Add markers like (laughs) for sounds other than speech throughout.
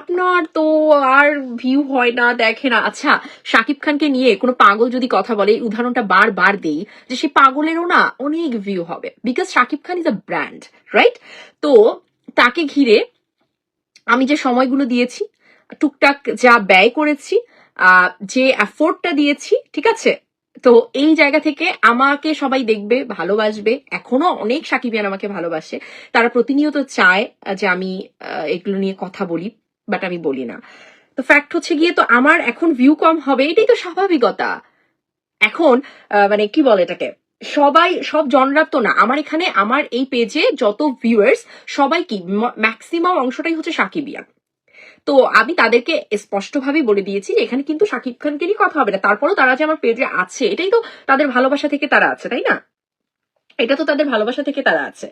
আপনার তো আর ভিউ হয় না দেখে না আচ্ছা শাকিব খানকে নিয়ে কোনো পাগল যদি কথা বলে উদাহরণটা বারবার দেই যে সে পাগলেরও না অনেক ভিউ হবে। Because Shakib Khan is a brand right তো তাকে ঘিরে আমি যে সময়গুলো দিয়েছি, টুকটাক যা ব্যয় করেছি যে অ্যাফোর্ডটা দিয়েছি, ঠিক আছে? তো এই জায়গা থেকে আমাকে সবাই দেখবে, ভালোবাসবে, এখনও অনেক সাকিবিয়ান আমাকে ভালোবাসে। তারা প্রতিনিয়ত চায় যে আমি এগুলো নিয়ে কথা বলি। বাট আমি বলি না। তো ফ্যাক্ট হচ্ছে গিয়ে তো আমার এখন ভিউ কম হবে, এটাই তো স্বাভাবিকতা। এখন মানে কি বলে এটাকে? সবাই, সব জনরার তো না। আমার এখানে, আমার এই পেজে যত ভিউয়ার্স সবাই কি? ম্যাক্সিমাম অংশটাই হচ্ছে সাকিবিয়ান তো আমি তাদেরকে স্পষ্টভাবে বলে দিয়েছি যে এখানে কিন্তু শাকিব খানকে নিয়ে কথা হবে না। তারপরেও তারা যে আমার পেজে আছে, এটাই তো তাদের ভালোবাসা থেকে তারা আছে, তাই না? এটা তো তাদের ভালোবাসা থেকে তারা আছে।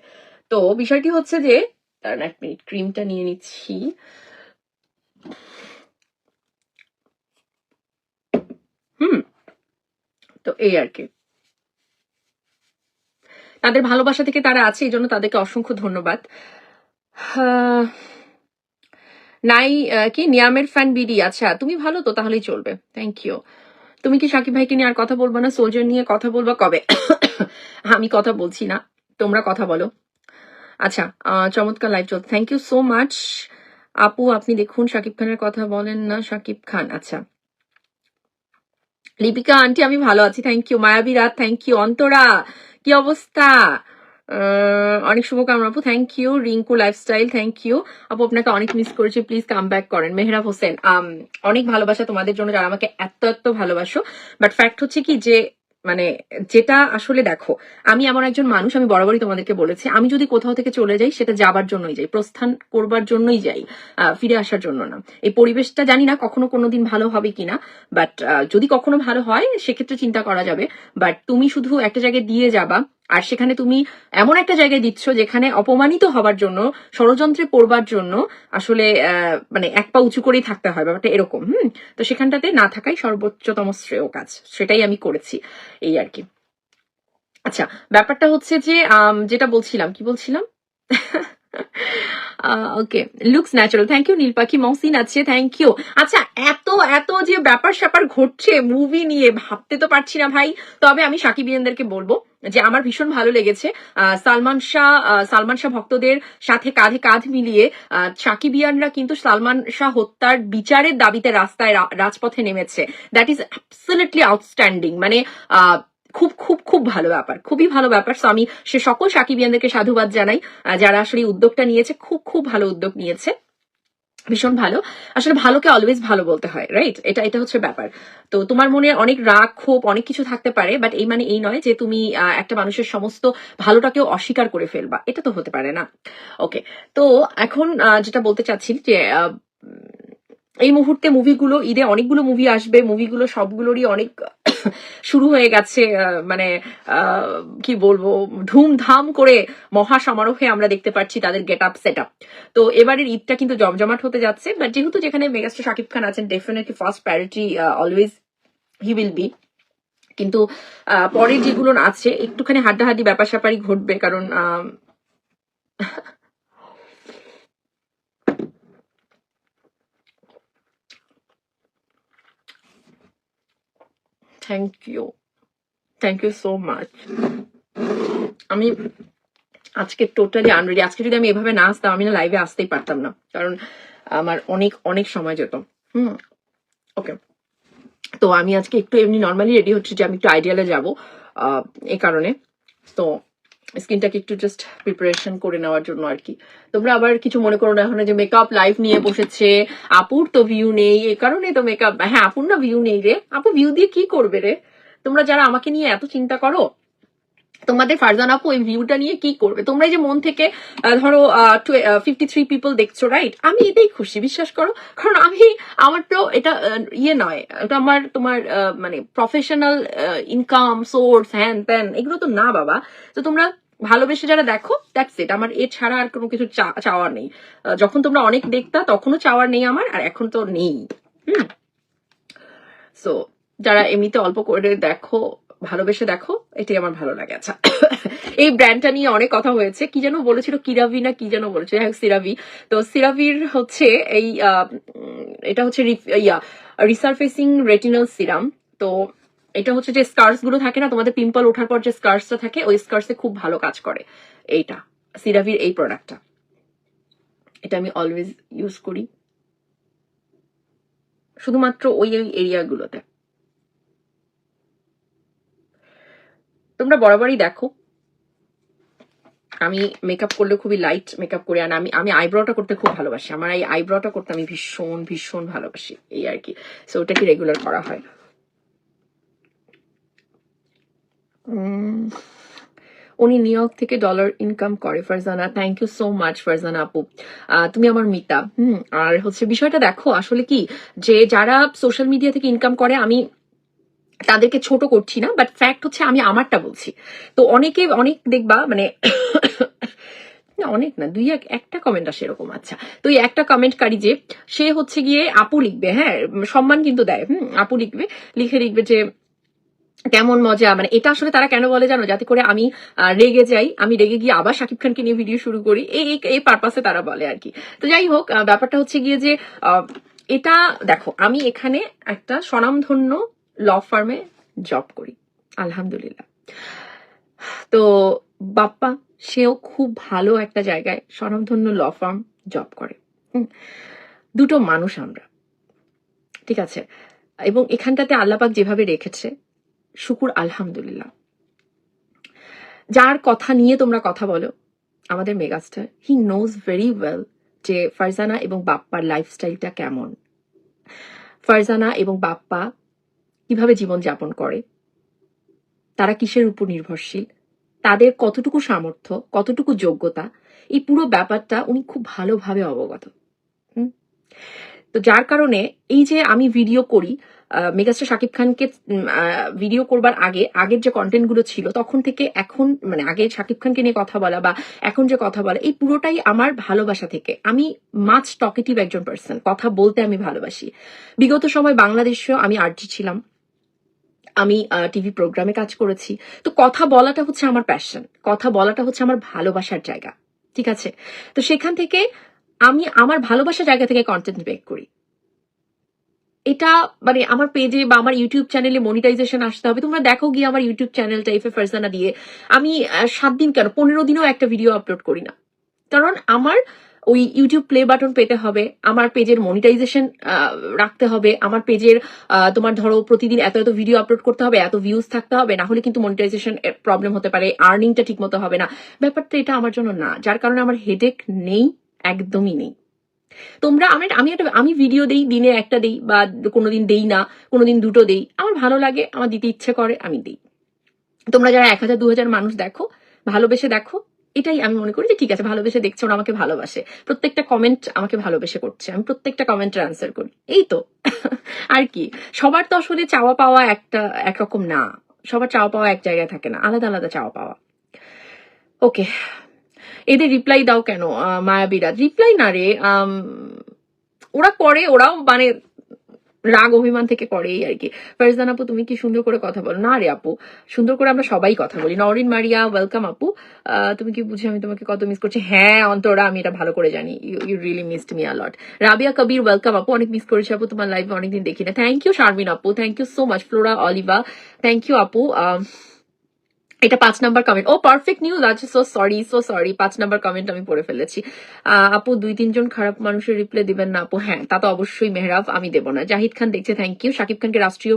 তো বিষয়টি হচ্ছে যে এক মিনিট ক্রিমটা নিয়ে নিচ্ছি। হুম। তো এই আর কি। তাদের ভালোবাসা থেকে তারা আছে, এই জন্য তাদেরকে অসংখ্য ধন্যবাদ। নাই কি, নিয়ামের ফ্যান বিডি আচ্ছা তুমি ভালো তো, তাহলেই চলবে। থ্যাংক ইউ তুমি কি সাকিব ভাইকে নিয়ে আর কথা বলব না? সোলজার নিয়ে কথা বলব কবে? (coughs) আমি কথা বলছি না, তোমরা কথা বলো। আচ্ছা চমৎকার লাইভ চলছে। থ্যাংক ইউ সো মাচ আপু, আপনি দেখুন, শাকিব খানের কথা বলেন না। শাকিব খান আচ্ছা। লিপিকা, আন্টি, আমি ভালো আছি। থ্যাংক ইউ মায়াবী রাত থ্যাংক ইউ অন্তরা, কি অবস্থা? অনেক শুভকামনা আপু। Thank you Rinku lifestyle thank you আপু, আপনাকে অনেক মিস করেছি। প্লিজ কাম ব্যাক করেন। মেহরাব হোসেন অনেক ভালোবাসা তোমাদের জন্য যারা আমাকে এত এত ভালোবাসো। বাট ফ্যাক্ট হচ্ছে কি যে মানে যেটা আসলে দেখো, আমি এমন একজন মানুষ, আমি বরাবরই তোমাদেরকে বলেছি, আমি যদি কোথাও থেকে চলে যাই, সেটা যাবার জন্যই যাই, প্রস্থান করবার জন্যই যাই ফিরে আসার জন্য না। এই পরিবেশটা জানি না কখনো কোনোদিন ভালো হবে কিনা বাট যদি কখনো ভালো হয়, সেক্ষেত্রে চিন্তা করা যাবে বাট তুমি শুধু একটা জায়গায় দিয়ে যাবা আর সেখানে তুমি এমন একটা জায়গায় দিচ্ছ যেখানে অপমানিত হবার জন্য, ষড়যন্ত্রে পড়বার জন্য আসলে মানে এক পা উঁচু করেই থাকতে হয়, ব্যাপারটা এরকম, হুম? তো সেখানটাতে না থাকাই সর্বোচ্চতম শ্রেয় কাজ, সেটাই আমি করেছি, এই আর কি। আচ্ছা ব্যাপারটা হচ্ছে যে যেটা বলছিলাম, কি বলছিলাম? Okay looks natural thank you Nil Pakhi, Mohsin আছে থ্যাংক ইউ আচ্ছা এত এত যে ব্যাপার স্যাপার ঘটছে মুভি নিয়ে ভাবতে তো পারছি না ভাই, তবে আমি সাকিবিয়ানদেরকে বলব যে আমার ভীষণ ভালো লেগেছে। সালমান শাহ সালমান শাহ ভক্তদের সাথে কাঁধে কাঁধ মিলিয়ে সাকিবিয়ানরা কিন্তু সালমান শাহ হত্যার বিচারের দাবিতে রাস্তায় রাজপথে নেমেছে। দ্যাট ইজ অ্যাবসলিটলি আউটস্ট্যান্ডিং মানে খুব খুব খুব ভালো ব্যাপার। খুবই ভালো ব্যাপার। আমি সে সকল সাকিবিয়ানদেরকে সাধুবাদ জানাই। যারা আসলে উদ্যোগটা নিয়েছে, খুব খুব ভালো উদ্যোগ নিয়েছে। ভীষণ ভালো। আসলে ভালোকে অলওয়েজ ভালো বলতে হয় রাইট এটা এটা হচ্ছে ব্যাপার। তো তোমার মনে অনেক রাগ, ক্ষোভ, অনেক কিছু থাকতে পারে বাট এই মানে এই নয় যে তুমি একটা মানুষের সমস্ত ভালোটাকেও অস্বীকার করে ফেলবা। এটা তো হতে পারে না। ওকে তো এখন যেটা বলতে চাচ্ছি যে এই মুহূর্তে মুভিগুলো, ঈদে অনেকগুলো মুভি আসবে, মুভিগুলো সবগুলোরই অনেক (coughs) শুরু হয়ে গেছে মানে কি বলব, ধুমধাম করে মহা সমারোহে আমরা দেখতে পাচ্ছি তাদের গেট আপ সেট আপ তো এবারের ঈদটা কিন্তু জমজমাট হতে যাচ্ছে বাট যেহেতু যেখানে মেগাস্টার শাকিব খান আছেন definitely first priority always he will be কিন্তু পরের যেগুলো আছে, একটুখানি হাড্ডাহাড্ডি ব্যাপার স্যাপারই ঘটবে, কারণ thank you thank you so much আমি আজকে টোটালি আনরেডি আজকে যদি আমি এভাবে না আসতাম, আমি না লাইভে আসতেই পারতাম না। কারণ আমার অনেক অনেক সময় যেত। হুম? ওকে তো আমি আজকে একটু এমনি নর্মালি রেডি হচ্ছি যে আমি একটু আইডিয়ালে যাব এই কারণে। তো স্কিনটাকে একটু জাস্ট প্রিপারেশন করে নেওয়ার জন্য আর কি। তোমরা আবার কিছু মনে করো না এখন যে মেকআপ লাইফ নিয়ে বসেছে, আপুর তো ভিউ নেই এই কারণে তো মেকআপ হ্যাঁ আপুর না ভিউ নেই রে। আপু ভিউ দিয়ে কি করবে রে? তোমরা যারা আমাকে নিয়ে এত চিন্তা করো, তোমাদের ফারজান আপু এই ভিউটা নিয়ে কি করবে? তোমরা যে মন থেকে ধরো ফিফটি থ্রি পিপল দেখছ রাইট আমি এটাই খুশি, বিশ্বাস করো। কারণ আমি, আমার তো এটা ইয়ে নয়, এটা আমার তোমার মানে প্রফেশনাল ইনকাম সোর্স হ্যান ত্যান, এগুলো তো না বাবা। তো তোমরা ভালোবেসে যারা দেখো দ্যাটস ইট আমার এ ছাড়া আর কোনো কিছু চাওয়ার নেই। যখন তোমরা অনেক দেখতা, তখনও চাওয়ার নেই আমার, আর এখন তো নেই। হুম? সো যারা এমনিতে অল্প করে দেখো, ভালোবেসে দেখো, এটাই আমার ভালো লাগে। আচ্ছা (coughs) এই ব্র্যান্ডটা নিয়ে অনেক কথা হয়েছে। কি যেন বলেছিল কিরাভি না কি যেন বলেছিল সিরাভি। তো সিরাভির হচ্ছে এই এটা হচ্ছে ইয়া রিসার্ফেসিং রেটিনাল সিরাম তো এটা হচ্ছে যে স্কার্সগুলো থাকে না, তোমাদের পিম্পল ওঠার পর যে স্কার্সটা থাকে, ওই স্কার্সে খুব ভালো কাজ করে। এইটা সিরাভির এই প্রোডাক্টটা এটা আমি অলওয়েজ ইউজ করি। শুধুমাত্র ওই ওই এরিয়াগুলোতে তোমরা বরাবরই দেখো। আমি মেকআপ করলে খুবই লাইট মেকআপ করি, আর আমি আমি আইব্রোটা করতে খুব ভালোবাসি। আমার এই আইব্রোটা করতে আমি ভীষণ ভীষণ ভালোবাসি, এই আর কি। সো ওটা কি রেগুলার করা হয়? উনি নিউ ইয়র্ক থেকে ডলার ইনকাম করে, Farzana thank you so much Farzana আপু। তুমি আমার মিতা, হুম, আর হচ্ছে বিষয়টা দেখো, আসলে কি, যে যারা সোশ্যাল মিডিয়া থেকে ইনকাম করে, আমি তাদেরকে ছোট করছি না বাট ফ্যাক্ট হচ্ছে আমি আমারটা বলছি। তো অনেকে, অনেক দেখবা মানে না, অনেক না, দুই এক, একটা কমেন্ট আসে এরকম আচ্ছা। তো এই একটা কমেন্টকারী যে, সে হচ্ছে গিয়ে আপু লিখবে হ্যাঁ সম্মান কিন্তু দেয়, হুম, আপু লিখবে, লিখে লিখবে যে কেমন মজা মানে এটা আসলে তারা কেন বলে জানো? যাতে করে আমি রেগে যাই। আমি রেগে গিয়ে আবার শাকিব খানকে নিয়ে ভিডিও শুরু করি। এই, এই- পারপাসে তারা বলে আর কি। তো যাই হোক ব্যাপারটা হচ্ছে গিয়ে যে এটা দেখো, আমি এখানে একটা স্বনামধন্য ল ফার্মে জব করি। আলহামদুলিল্লাহ। তো বাপ্পা, সেও খুব ভালো একটা জায়গায় স্বনামধন্য ল ফার্ম জব করে। দুটো মানুষ আমরা। ঠিক আছে? এবং এখানটাতে আল্লাপাক যেভাবে রেখেছে শুকুর, আলহামদুলিল্লাহ। যার কথা নিয়ে তোমরা কথা বলো, আমাদের megastar he knows very well যে ফারজানা এবং বাপ্পার লাইফস্টাইলটা কেমন। ফারজানা এবং বাপ্পা কীভাবে জীবনযাপন করে? তারা কিসের উপর নির্ভরশীল? তাদের কতটুকু সামর্থ্য, কতটুকু যোগ্যতা? এই পুরো ব্যাপারটা উনি খুব ভালোভাবে অবগত? তো যার কারণে এই যে আমি ভিডিও করি মেগাস্টার শাকিব খানকে ভিডিও করবার আগে, আগের যে কন্টেন্টগুলো ছিল, তখন থেকে এখন মানে আগে শাকিব খানকে নিয়ে কথা বলা বা এখন যে কথা বলা, এই পুরোটাই আমার ভালোবাসা থেকে। আমি মাছ টকেটিভ একজন পার্সন কথা বলতে আমি ভালোবাসি। বিগত সময় বাংলাদেশেও আমি আর্জি ছিলাম। আমি টিভি প্রোগ্রামে কাজ করেছি। তো কথা বলাটা হচ্ছে আমার প্যাশন কথা বলাটা হচ্ছে আমার ভালোবাসার জায়গা, ঠিক আছে? তো সেখান থেকে আমি আমার ভালোবাসার জায়গা থেকে কন্টেন্ট মেক করি। এটা মানে আমার পেজে বা আমার ইউটিউব চ্যানেলে মনিটাইজেশন আসতে হবে। তোমরা দেখো গিয়ে আমার ইউটিউব চ্যানেলটা এফ এ ফারজানা দিয়ে আমি সাত দিন কেন? পনেরো দিনও একটা ভিডিও আপলোড করি না। কারণ আমার ওই ইউটিউব প্লে বাটন পেতে হবে, আমার পেজের মনিটাইজেশন রাখতে হবে, আমার পেজের তোমার ধরো প্রতিদিন এত এত ভিডিও আপলোড করতে হবে, এত ভিউজ থাকতে হবে, না হলে কিন্তু মনিটাইজেশন প্রবলেম হতে পারে আর্নিংটা ঠিক মতো হবে না। ব্যাপারটা এটা আমার জন্য না, যার কারণে আমার হেডেক নেই। একদমই নেই। তোমরা, আমি আমি একটা, আমি ভিডিও দেই, দিনে একটা দেই, বা কোনোদিন দেই না, কোনোদিন দুটো দেই। আমার ভালো লাগে, আমার দিতে ইচ্ছে করে, আমি দিই। তোমরা যারা এক হাজার, দু হাজার মানুষ দেখো, ভালোবেসে দেখো, এটাই আমি মনে করি যে ঠিক আছে, ভালোবেসে দেখছে, ওরা আমাকে ভালোবাসে। প্রত্যেকটা কমেন্ট আমাকে ভালোবেসে করছে। আমি প্রত্যেকটা কমেন্টের আনসার করি। এই তো। (laughs) আর কি? সবার তো আসলে চাওয়া পাওয়া একটা, একরকম না। সবার চাওয়া পাওয়া এক জায়গায় থাকে না। আলাদা আলাদা চাওয়া পাওয়া। ওকে এদের রিপ্লাই দাও কেন মায়াবীরা? রিপ্লাই না রে ওরা করে, ওরাও মানে রাগ অভিমান থেকে করে আর কি। ফারজান আপু, তুমি কি সুন্দর করে কথা বলো? না রে আপু, সুন্দর করে আমরা সবাই কথা বলি। নরিন, মারিয়া ওয়েলকাম আপু। তুমি কি বুঝে আমি তোমাকে কত মিস করছি? হ্যাঁ অন্তরা, আমি এটা ভালো করে জানি। You really missed me a lot Rabia Kabir welcome আপু, অনেক মিস করেছি আপু, তোমার লাইভে অনেকদিন দেখি না। থ্যাংক ইউ শারমিন আপু thank you so much Flora, Oliva thank you আপু এটা পাঁচ নাম্বার কমেন্ট ও পারফেক্ট নিউজ আছে সো সরি সো সরি পাঁচ নাম্বার কমেন্ট আমি পড়ে ফেলেছি। আপু, দুই, তিনজন খারাপ মানুষের রিপ্লাই দিবেন না, আপু। হ্যাঁ তা তো অবশ্যই মেহরাব, আমি দেব না। জাহিদ খান দেখছে থ্যাংক ইউ শাকিব খানকে রাষ্ট্রীয়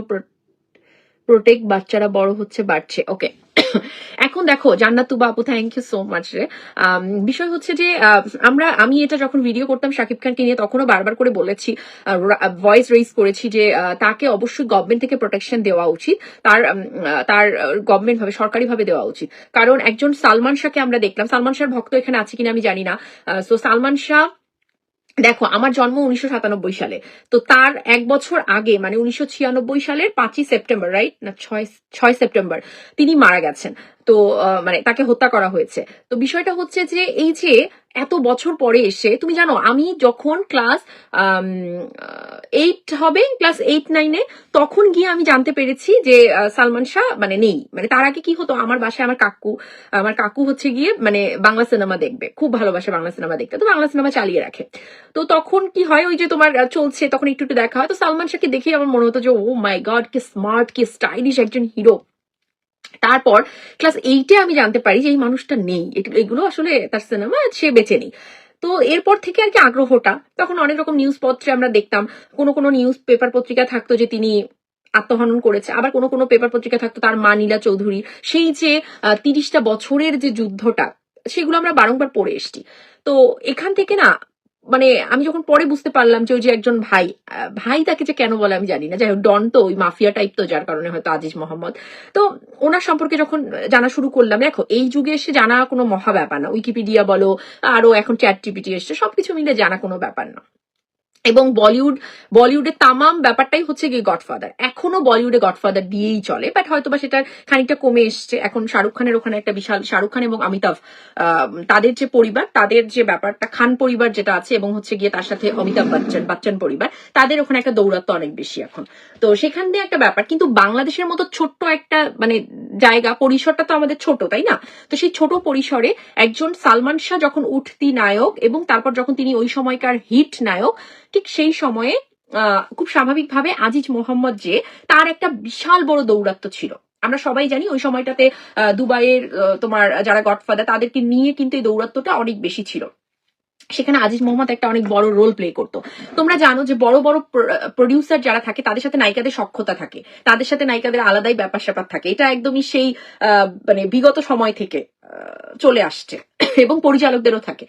প্রোটেক্ট বাচ্চারা বড় হচ্ছে বাড়ছে। ওকে (coughs) এখন দেখো জান্নাতুবা আপু থ্যাংক ইউ সো মাচ রে। আম, বিষয় হচ্ছে যে আহ, আমরা আমি এটা যখন ভিডিও করতাম শাকিব খানকে নিয়ে তখনও বারবার করে বলেছি ভয়েস রেইজ করেছি যে তাকে অবশ্যই গভর্নমেন্ট থেকে প্রোটেকশন দেওয়া উচিত। তার তার গভর্নমেন্ট ভাবে সরকারি ভাবে দেওয়া উচিত। কারণ একজন সালমান শাহকে আমরা দেখলাম। সালমান শাহর ভক্ত এখানে আছে কিনা আমি জানি না। সো সালমান শাহ দেখো, আমার জন্ম উনিশশো সাতানব্বই সালে। তো তার এক বছর আগে মানে উনিশশো ছিয়ানব্বই সালের পাঁচই সেপ্টেম্বর রাইট না, ছয় ছয় সেপ্টেম্বর, তিনি মারা গেছেন। তো মানে তাকে হত্যা করা হয়েছে। তো বিষয়টা হচ্ছে যে, এই যে এত বছর পরে এসে, তুমি জানো, আমি যখন ক্লাস এইট হবে, ক্লাস এইট নাইনে তখন গিয়ে আমি জানতে পেরেছি যে সালমান শাহ মানে নেই। মানে তার আগে কি হতো, আমার বাসায় আমার কাকু আমার কাকু হচ্ছে গিয়ে মানে বাংলা সিনেমা দেখবে, খুব ভালোবাসে বাংলা সিনেমা দেখতে। তো বাংলা সিনেমা চালিয়ে রাখে। তো তখন কি হয়? ওই যে তোমার চলছে, তখন একটু একটু দেখা হয়। তো সালমান শাহকে দেখে আমার মনে হতো যে, ও মাই গড কি স্মার্ট কি স্টাইলিশ একজন হিরো তারপর ক্লাস এইটে আমি জানতে পারি যে, এই মানুষটা নেই। এগুলো- আসলে তার সিনেমা সে বেঁচে নেই। তো এরপর থেকে আর কি আগ্রহটা, তখন অনেক রকম নিউজ পত্রে আমরা দেখতাম। কোনো কোনো নিউজ পেপার পত্রিকা থাকতো যে, তিনি আত্মহনন করেছে। আবার কোনো কোনো পেপার পত্রিকা থাকতো তার মা নীলা চৌধুরী। সেই যে তিরিশটা বছরের যে যুদ্ধটা, সেগুলো আমরা বারংবার পড়ে এসছি। তো এখান থেকে না মানে আমি যখন পরে বুঝতে পারলাম যে ওই যে একজন ভাই ভাই তাকে যে কেন বলে আমি জানি না। যাই হোক, ডন তো ওই মাফিয়া টাইপ তো, যার কারণে হয়তো আজিজ মোহাম্মদ। তো ওনার সম্পর্কে যখন জানা শুরু করলাম, দেখো, এই যুগে এসে জানা কোনো মহা ব্যাপার না। উইকিপিডিয়া বলো, আরও এখন চ্যাট টিপিটি এসছে, সবকিছু মিলে জানা কোনো ব্যাপার না। এবং বলিউড বলিউডের তামাম ব্যাপারটাই হচ্ছে গিয়ে গডফাদার। এখনও বলিউডে গডফাদার দিয়েই চলে বাট হয়তো বা সেটা খানিকটা কমে এসছে। এখন শাহরুখ খানের ওখানে একটা বিশাল, শাহরুখ খান এবং অমিতাভ তাদের যে পরিবার, তাদের যে ব্যাপারটা, খান পরিবার যেটা আছে এবং হচ্ছে গিয়ে তার সাথে অমিতাভ বচ্চন বচ্চন পরিবার, তাদের ওখানে একটা দৌরাত্ম অনেক বেশি এখন। তো সেখান দিয়ে একটা ব্যাপার, কিন্তু বাংলাদেশের মতো ছোট্ট একটা মানে জায়গা, পরিসরটা তো আমাদের ছোট, তাই না? তো সেই ছোট পরিসরে একজন সালমান শাহ যখন উঠতি নায়ক এবং তারপর যখন তিনি ওই সময়কার হিট নায়ক ঠিক সেই সময়ে খুব স্বাভাবিকভাবে আজিজ মোহাম্মদ যে, তার একটা বিশাল বড় দৌরাত্ম্য ছিল। আমরা সবাই জানি ওই সময়টাতে দুবাইয়ের তোমার যারা গডফাদার তাদেরকে নিয়ে কিন্তু এই দৌরাত্ম্যটা অনেক বেশি ছিল। সেখানে আজিজ মোহাম্মদ একটা অনেক বড় রোল প্লে করতো। তোমরা জানো যে বড় বড় প্রডিউসার যারা থাকে, তাদের সাথে নায়িকাদের সক্ষতা থাকে। তাদের সাথে নায়িকাদের আলাদাই ব্যাপার স্যাপার থাকে। এটা একদমই সেই মানে বিগত সময় থেকে চলে আসছে এবং পরিচালকদেরও থাকে।